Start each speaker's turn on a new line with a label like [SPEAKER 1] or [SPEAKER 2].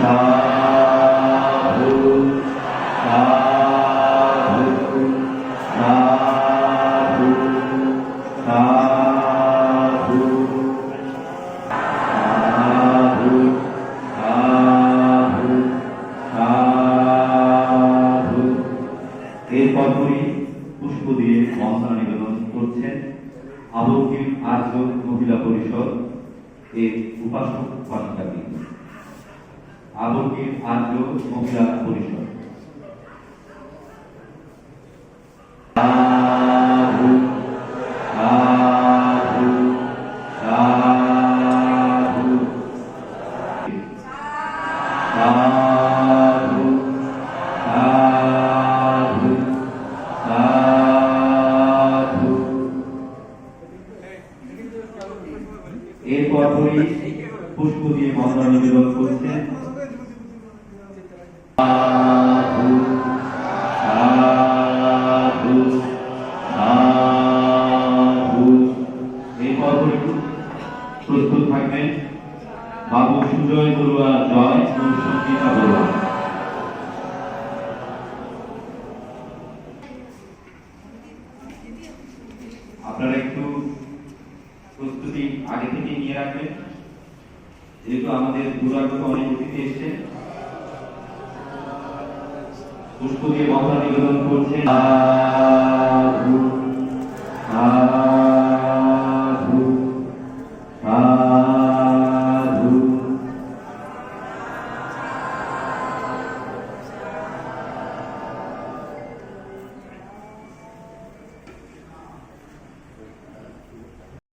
[SPEAKER 1] সাধু সাধু সাধু সাধু সাধু সাধু সাধু এরপর পরই পুষ্প দিয়ে মন্ত্রণা নিবেদন করছেন আবকির আর্য মহিলা পরিষদ, এর উপাসক উপাসিকাকে আবকির আর্য মহিলা পরিষদ এরপর পুষ্প দিয়ে মন্ত্র নিবেদন করছেন। প্রস্তুত থাকবেন। বাবু সুজয় বড়ুয়া, জয় ও বড়ুয়া। আপনারা একটু প্রস্তুতি আগে থেকে নিয়ে রাখবেন। যেহেতু আমাদের দূরাগত অনেক অতিথি পুষ্প দিয়ে নিবেদন